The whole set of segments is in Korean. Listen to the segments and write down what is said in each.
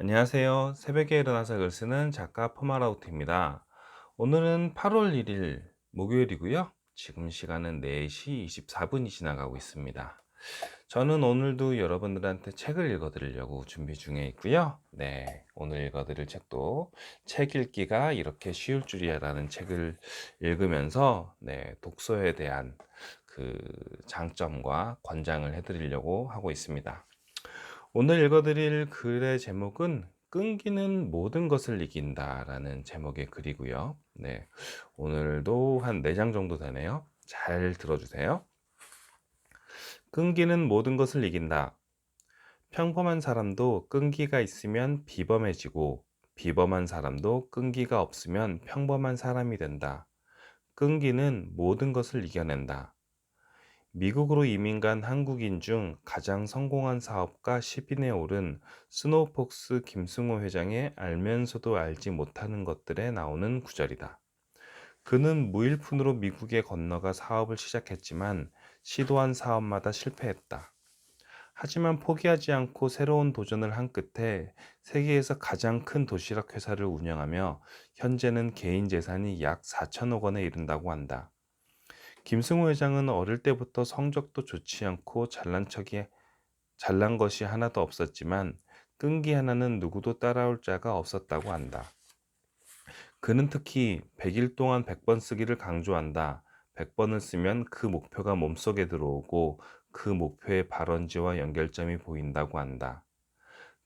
안녕하세요. 새벽에 일어나서 글 쓰는 작가 포마라우트입니다. 오늘은 8월 1일 목요일이고요. 지금 시간은 4시 24분이 지나가고 있습니다. 저는 오늘도 여러분들한테 책을 읽어드리려고 준비 중에 있고요. 네, 오늘 읽어드릴 책도 책 읽기가 이렇게 쉬울 줄이야라는 책을 읽으면서 네, 독서에 대한 그 장점과 권장을 해드리려고 하고 있습니다. 오늘 읽어드릴 글의 제목은 끊기는 모든 것을 이긴다 라는 제목의 글이고요. 네. 오늘도 한 4장 정도 되네요. 잘 들어주세요. 끊기는 모든 것을 이긴다. 평범한 사람도 끈기가 있으면 비범해지고 비범한 사람도 끈기가 없으면 평범한 사람이 된다. 끈기는 모든 것을 이겨낸다. 미국으로 이민 간 한국인 중 가장 성공한 사업가 10인에 오른 스노우폭스 김승호 회장의 알면서도 알지 못하는 것들에 나오는 구절이다. 그는 무일푼으로 미국에 건너가 사업을 시작했지만 시도한 사업마다 실패했다. 하지만 포기하지 않고 새로운 도전을 한 끝에 세계에서 가장 큰 도시락 회사를 운영하며 현재는 개인 재산이 약 4천억 원에 이른다고 한다. 김승우 회장은 어릴 때부터 성적도 좋지 않고 잘난 척이 잘난 것이 하나도 없었지만 끈기 하나는 누구도 따라올 자가 없었다고 한다. 그는 특히 100일 동안 100번 쓰기를 강조한다. 100번을 쓰면 그 목표가 몸속에 들어오고 그 목표의 발원지와 연결점이 보인다고 한다.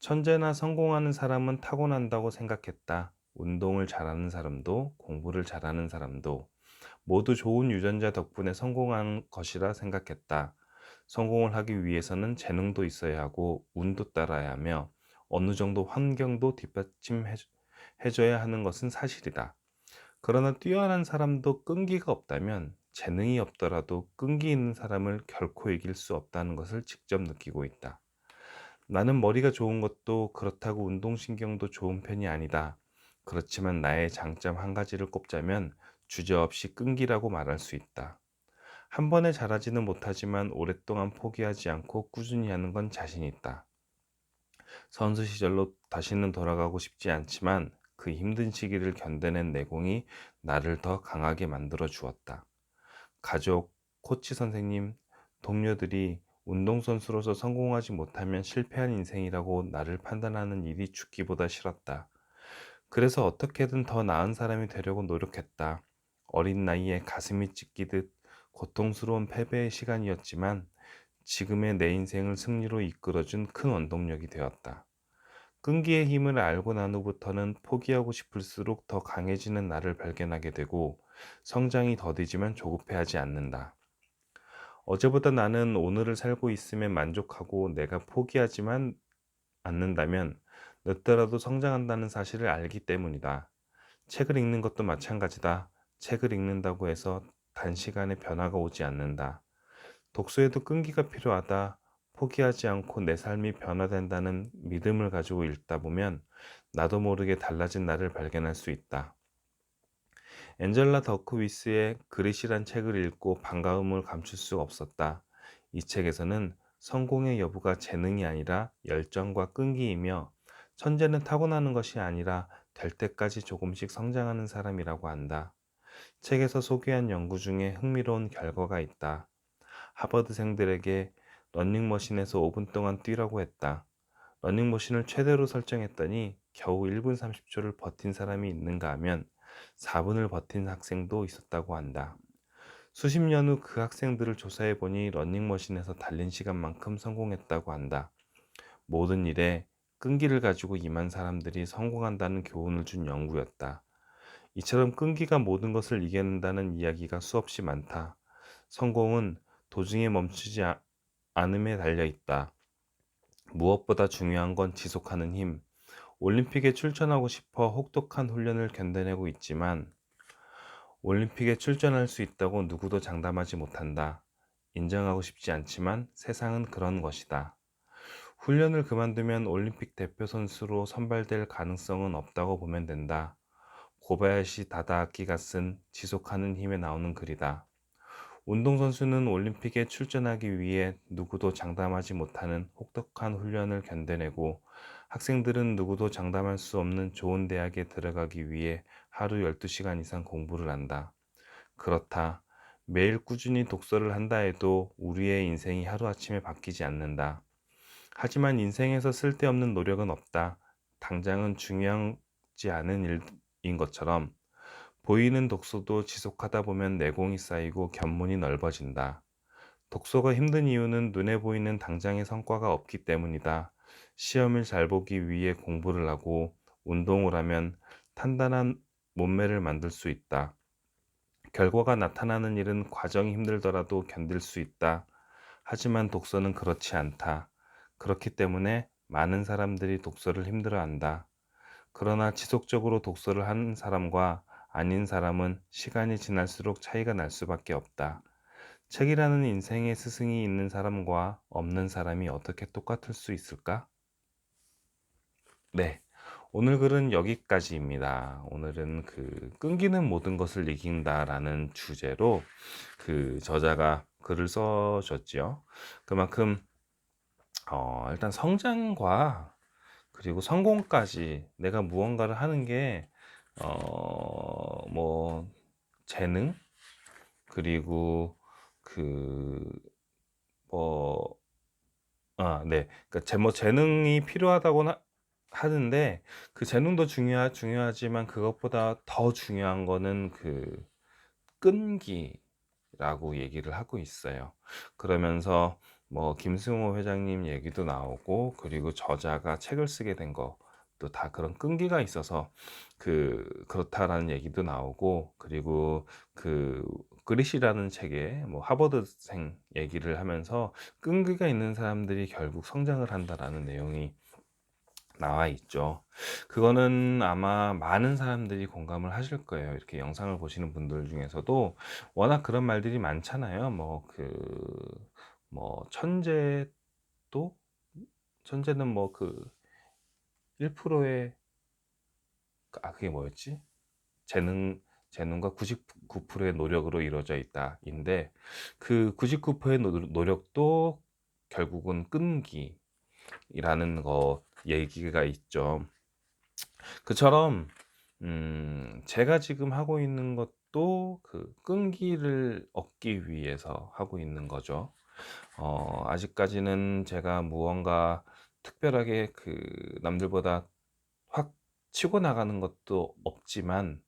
천재나 성공하는 사람은 타고난다고 생각했다. 운동을 잘하는 사람도 공부를 잘하는 사람도 모두 좋은 유전자 덕분에 성공한 것이라 생각했다. 성공을 하기 위해서는 재능도 있어야 하고 운도 따라야 하며 어느 정도 환경도 뒷받침해줘야 하는 것은 사실이다. 그러나 뛰어난 사람도 끈기가 없다면 재능이 없더라도 끈기 있는 사람을 결코 이길 수 없다는 것을 직접 느끼고 있다. 나는 머리가 좋은 것도 그렇다고 운동신경도 좋은 편이 아니다. 그렇지만 나의 장점 한 가지를 꼽자면 주저없이 끈기라고 말할 수 있다. 한 번에 잘하지는 못하지만 오랫동안 포기하지 않고 꾸준히 하는 건 자신 있다. 선수 시절로 다시는 돌아가고 싶지 않지만 그 힘든 시기를 견뎌낸 내공이 나를 더 강하게 만들어 주었다. 가족, 코치 선생님, 동료들이 운동선수로서 성공하지 못하면 실패한 인생이라고 나를 판단하는 일이 죽기보다 싫었다. 그래서 어떻게든 더 나은 사람이 되려고 노력했다. 어린 나이에 가슴이 찢기듯 고통스러운 패배의 시간이었지만 지금의 내 인생을 승리로 이끌어준 큰 원동력이 되었다. 끈기의 힘을 알고 난 후부터는 포기하고 싶을수록 더 강해지는 나를 발견하게 되고 성장이 더디지만 조급해하지 않는다. 어제보다 나는 오늘을 살고 있음에 만족하고 내가 포기하지만 않는다면 늦더라도 성장한다는 사실을 알기 때문이다. 책을 읽는 것도 마찬가지다. 책을 읽는다고 해서 단시간에 변화가 오지 않는다. 독서에도 끈기가 필요하다. 포기하지 않고 내 삶이 변화된다는 믿음을 가지고 읽다 보면 나도 모르게 달라진 나를 발견할 수 있다. 엔젤라 더크위스의 그릿이란 책을 읽고 반가움을 감출 수 없었다. 이 책에서는 성공의 여부가 재능이 아니라 열정과 끈기이며 천재는 타고나는 것이 아니라 될 때까지 조금씩 성장하는 사람이라고 한다. 책에서 소개한 연구 중에 흥미로운 결과가 있다. 하버드생들에게 러닝머신에서 5분 동안 뛰라고 했다. 러닝머신을 최대로 설정했더니 겨우 1분 30초를 버틴 사람이 있는가 하면 4분을 버틴 학생도 있었다고 한다. 수십 년 후 그 학생들을 조사해 보니 러닝머신에서 달린 시간만큼 성공했다고 한다. 모든 일에 끈기를 가지고 임한 사람들이 성공한다는 교훈을 준 연구였다. 이처럼 끈기가 모든 것을 이겨낸다는 이야기가 수없이 많다. 성공은 도중에 멈추지 않음에 달려 있다. 무엇보다 중요한 건 지속하는 힘. 올림픽에 출전하고 싶어 혹독한 훈련을 견뎌내고 있지만 올림픽에 출전할 수 있다고 누구도 장담하지 못한다. 인정하고 싶지 않지만 세상은 그런 것이다. 훈련을 그만두면 올림픽 대표 선수로 선발될 가능성은 없다고 보면 된다. 고바야시 다다아키가 쓴 지속하는 힘에 나오는 글이다. 운동선수는 올림픽에 출전하기 위해 누구도 장담하지 못하는 혹독한 훈련을 견뎌내고 학생들은 누구도 장담할 수 없는 좋은 대학에 들어가기 위해 하루 12시간 이상 공부를 한다. 그렇다. 매일 꾸준히 독서를 한다 해도 우리의 인생이 하루아침에 바뀌지 않는다. 하지만 인생에서 쓸데없는 노력은 없다. 당장은 중요하지 않은 일 인 것처럼 보이는 독서도 지속하다 보면 내공이 쌓이고 견문이 넓어진다. 독서가 힘든 이유는 눈에 보이는 당장의 성과가 없기 때문이다. 시험을 잘 보기 위해 공부를 하고 운동을 하면 탄단한 몸매를 만들 수 있다. 결과가 나타나는 일은 과정이 힘들더라도 견딜 수 있다. 하지만 독서는 그렇지 않다. 그렇기 때문에 많은 사람들이 독서를 힘들어한다. 그러나 지속적으로 독서를 하는 사람과 아닌 사람은 시간이 지날수록 차이가 날 수밖에 없다. 책이라는 인생의 스승이 있는 사람과 없는 사람이 어떻게 똑같을 수 있을까? 네. 오늘 글은 여기까지입니다. 오늘은 그 끊기는 모든 것을 이긴다라는 주제로 그 저자가 글을 써줬죠. 그만큼 어, 일단 성장과 그리고 성공까지 내가 무언가를 하는 게 어, 뭐 재능 그리고 그 뭐 아, 네. 그러니까 제 뭐 재능이 필요하다고 나, 하는데 그 재능도 중요하, 중요하지만 그것보다 더 중요한 거는 그 끈기라고 얘기를 하고 있어요. 그러면서 뭐 김승호 회장님 얘기도 나오고 그리고 저자가 책을 쓰게 된 것도 다 그런 끈기가 있어서 그 그렇다라는 얘기도 나오고 그리고 그 그릿이라는 책에 뭐 하버드생 얘기를 하면서 끈기가 있는 사람들이 결국 성장을 한다라는 내용이 나와 있죠. 그거는 아마 많은 사람들이 공감을 하실 거예요. 이렇게 영상을 보시는 분들 중에서도 워낙 그런 말들이 많잖아요. 뭐 그 뭐 천재도 천재는 뭐 그 1%의 아 그게 뭐였지? 재능 재능과 99%의 노력으로 이루어져 있다인데 그 99%의 노력도 결국은 끈기라는 거 얘기가 있죠. 그처럼 음, 제가 지금 하고 있는 것도 그 끈기를 얻기 위해서 하고 있는 거죠. 어, 아직까지는 제가 무언가 특별하게 그 남들보다 확 치고 나가는 것도 없지만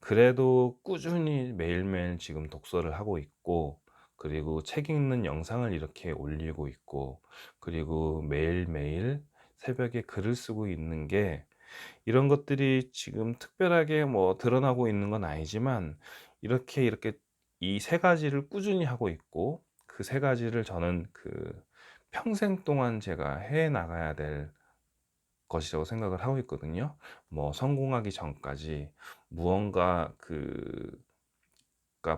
그래도 꾸준히 매일매일 지금 독서를 하고 있고 그리고 책 읽는 영상을 이렇게 올리고 있고 그리고 매일매일 새벽에 글을 쓰고 있는 게 이런 것들이 지금 특별하게 뭐 드러나고 있는 건 아니지만 이렇게 이렇게 이 세 가지를 꾸준히 하고 있고 그 세 가지를 저는 그 평생 동안 제가 해 나가야 될 것이라고 생각을 하고 있거든요. 뭐 성공하기 전까지 무언가 그가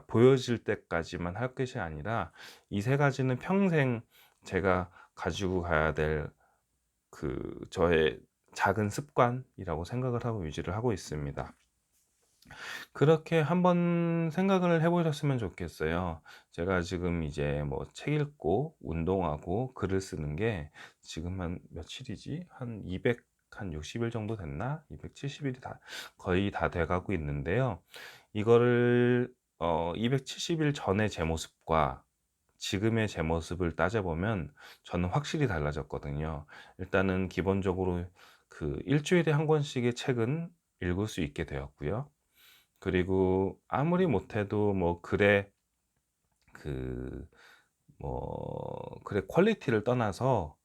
보여질 때까지만 할 것이 아니라 이 세 가지는 평생 제가 가지고 가야 될 그 저의 작은 습관이라고 생각을 하고 유지를 하고 있습니다. 그렇게 한번 생각을 해 보셨으면 좋겠어요. 제가 지금 이제 뭐 책 읽고 운동하고 글을 쓰는 게 지금 한 며칠이지? 한 200, 한 60 일 정도 됐나? 270 일이 다, 거의 다 돼 가고 있는데요. 이거를, 어, 270 일 전의 제 모습과 지금의 제 모습을 따져 보면 저는 확실히 달라졌거든요. 일단은 기본적으로 그 일주일에 한 권씩의 책은 읽을 수 있게 되었고요. 그리고 아무리 못해도 뭐 글의 그뭐 글의 퀄리티를 떠나서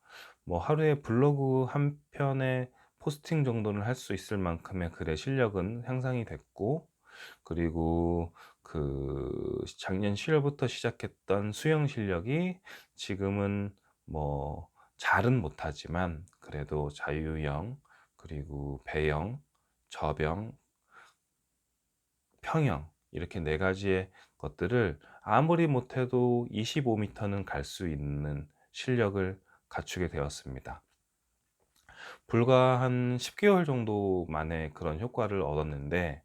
뭐 하루에 블로그 한 편의 포스팅 정도는 할 수 있을 만큼의 글의 실력은 향상이 됐고 그리고 그 작년 10월부터 시작했던 수영 실력이 지금은 뭐 잘은 못하지만 그래도 자유형 그리고 배영, 저병, 평형 이렇게 네 가지의 것들을 아무리 못해도 25m는 갈 수 있는 실력을 갖추게 되었습니다. 불과 한 10개월 정도 만에 그런 효과를 얻었는데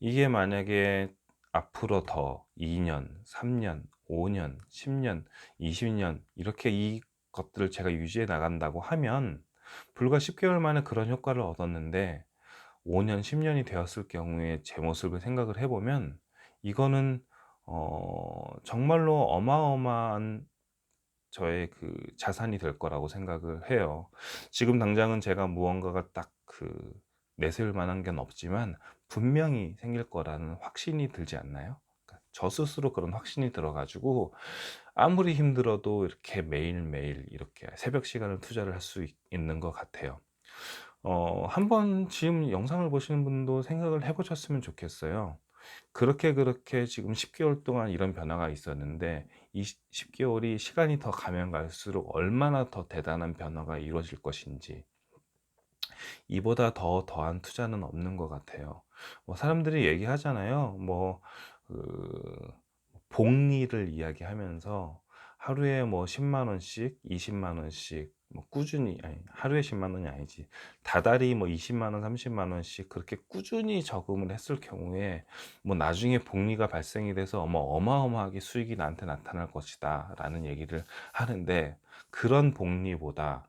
이게 만약에 앞으로 더 2년, 3년, 5년, 10년, 20년 이렇게 이 것들을 제가 유지해 나간다고 하면 불과 10개월 만에 그런 효과를 얻었는데 5년, 10년이 되었을 경우에 제 모습을 생각을 해보면 이거는 어, 정말로 어마어마한 저의 그 자산이 될 거라고 생각을 해요. 지금 당장은 제가 무언가가 딱 그 내세울 만한 게 없지만 분명히 생길 거라는 확신이 들지 않나요? 그러니까 저 스스로 그런 확신이 들어가지고 아무리 힘들어도 이렇게 매일매일 이렇게 새벽 시간을 투자를 할 수 있는 것 같아요. 어, 한번 지금 영상을 보시는 분도 생각을 해 보셨으면 좋겠어요. 그렇게 그렇게 지금 10개월 동안 이런 변화가 있었는데 이 10개월이 시간이 더 가면 갈수록 얼마나 더 대단한 변화가 이루어질 것인지 이보다 더 더한 투자는 없는 것 같아요. 뭐 사람들이 얘기하잖아요. 뭐, 그, 복리를 이야기하면서 하루에 뭐 10만 원씩, 20만 원씩 뭐 꾸준히 아니 하루에 10만 원이 아니지. 다달이 뭐 20만 원, 30만 원씩 그렇게 꾸준히 저금을 했을 경우에 뭐 나중에 복리가 발생이 돼서 뭐 어마어마하게 수익이 나한테 나타날 것이다라는 얘기를 하는데 그런 복리보다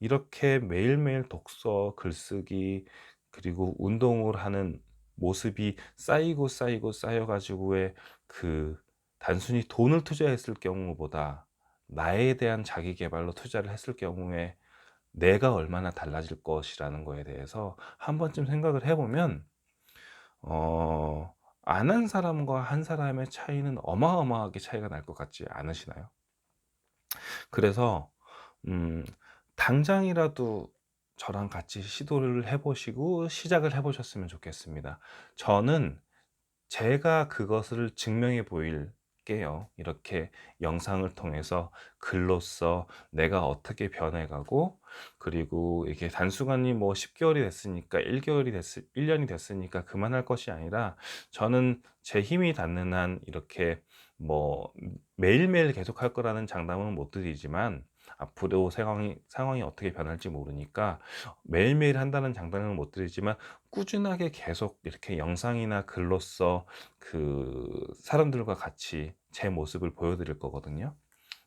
이렇게 매일매일 독서, 글쓰기 그리고 운동을 하는 모습이 쌓이고 쌓이고 쌓여 가지고의 그 단순히 돈을 투자했을 경우보다 나에 대한 자기 계발로 투자를 했을 경우에 내가 얼마나 달라질 것이라는 거에 대해서 한 번쯤 생각을 해보면 어, 안 한 사람과 한 사람의 차이는 어마어마하게 차이가 날 것 같지 않으시나요? 그래서 음, 당장이라도 저랑 같이 시도를 해보시고 시작을 해보셨으면 좋겠습니다. 저는 제가 그것을 증명해 보일 게요. 이렇게 영상을 통해서 글로써 내가 어떻게 변해가고 그리고 이게 단순간이 뭐 10개월이 됐으니까 1개월이 됐, 1년이 됐으니까 그만할 것이 아니라 저는 제 힘이 닿는 한 이렇게 뭐 매일매일 계속 할 거라는 장담은 못 드리지만 앞으로 상황이, 상황이 어떻게 변할지 모르니까 매일매일 한다는 장담은 못 드리지만 꾸준하게 계속 이렇게 영상이나 글로써 그 사람들과 같이 제 모습을 보여드릴 거거든요.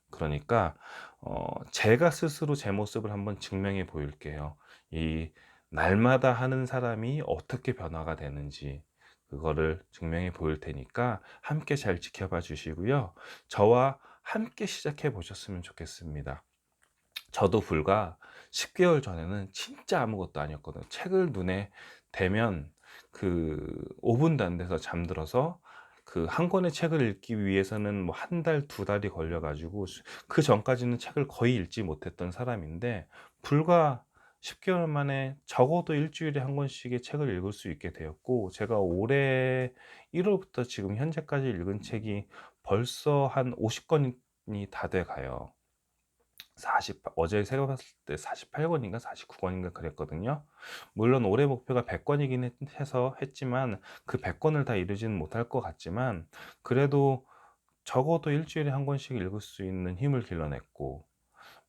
그러니까 어, 제가 스스로 제 모습을 한번 증명해 보일게요. 이 날마다 하는 사람이 어떻게 변화가 되는지 그거를 증명해 보일 테니까 함께 잘 지켜봐 주시고요. 저와 함께 시작해 보셨으면 좋겠습니다. 저도 불과 10개월 전에는 진짜 아무것도 아니었거든요. 책을 눈에 대면 그 5분도 안 돼서 잠들어서 그 한 권의 책을 읽기 위해서는 뭐 한 달, 두 달이 걸려가지고 그 전까지는 책을 거의 읽지 못했던 사람인데 불과 10개월 만에 적어도 일주일에 한 권씩의 책을 읽을 수 있게 되었고 제가 올해 1월부터 지금 현재까지 읽은 책이 벌써 한 50권이 다 돼 가요. 40 어제 세어 봤을 때 48권인가 49권인가 그랬거든요. 물론 올해 목표가 100권이긴 해서 했지만 그 100권을 다 이루지는 못할 것 같지만 그래도 적어도 일주일에 한 권씩 읽을 수 있는 힘을 길러냈고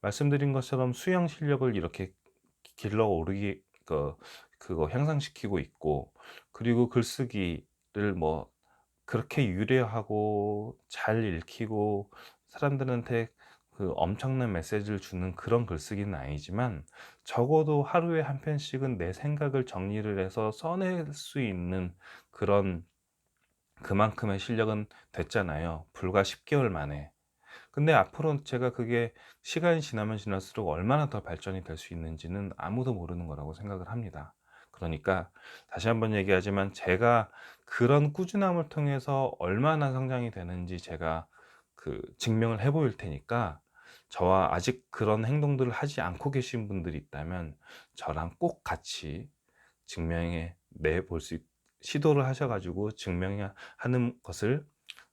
말씀드린 것처럼 수영 실력을 이렇게 길러 오르기 그 그거 향상시키고 있고 그리고 글쓰기를 뭐 그렇게 유려하고 잘 읽히고 사람들한테 그 엄청난 메시지를 주는 그런 글쓰기는 아니지만 적어도 하루에 한 편씩은 내 생각을 정리를 해서 써낼 수 있는 그런 그만큼의 실력은 됐잖아요. 불과 10개월 만에. 근데 앞으로 제가 그게 시간이 지나면 지날수록 얼마나 더 발전이 될 수 있는지는 아무도 모르는 거라고 생각을 합니다. 그러니까 다시 한번 얘기하지만 제가 그런 꾸준함을 통해서 얼마나 성장이 되는지 제가 그 증명을 해 보일 테니까 저와 아직 그런 행동들을 하지 않고 계신 분들이 있다면 저랑 꼭 같이 증명해 내볼 수 시도를 하셔가지고 증명하는 것을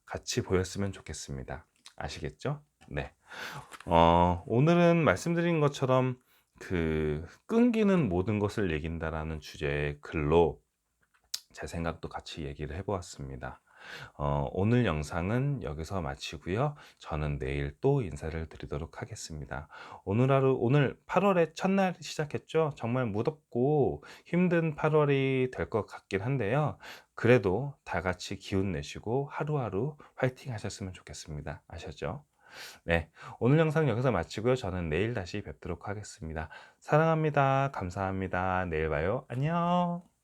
같이 보였으면 좋겠습니다. 아시겠죠? 네. 어, 오늘은 말씀드린 것처럼 그 끈기는 모든 것을 얘긴다라는 주제의 글로 제 생각도 같이 얘기를 해보았습니다. 어, 오늘 영상은 여기서 마치고요. 저는 내일 또 인사를 드리도록 하겠습니다. 오늘 하루, 오늘 8월의 첫날 시작했죠. 정말 무덥고 힘든 8월이 될 것 같긴 한데요. 그래도 다 같이 기운 내시고 하루하루 화이팅 하셨으면 좋겠습니다. 아셨죠? 네, 오늘 영상 여기서 마치고요. 저는 내일 다시 뵙도록 하겠습니다. 사랑합니다. 감사합니다. 내일 봐요. 안녕.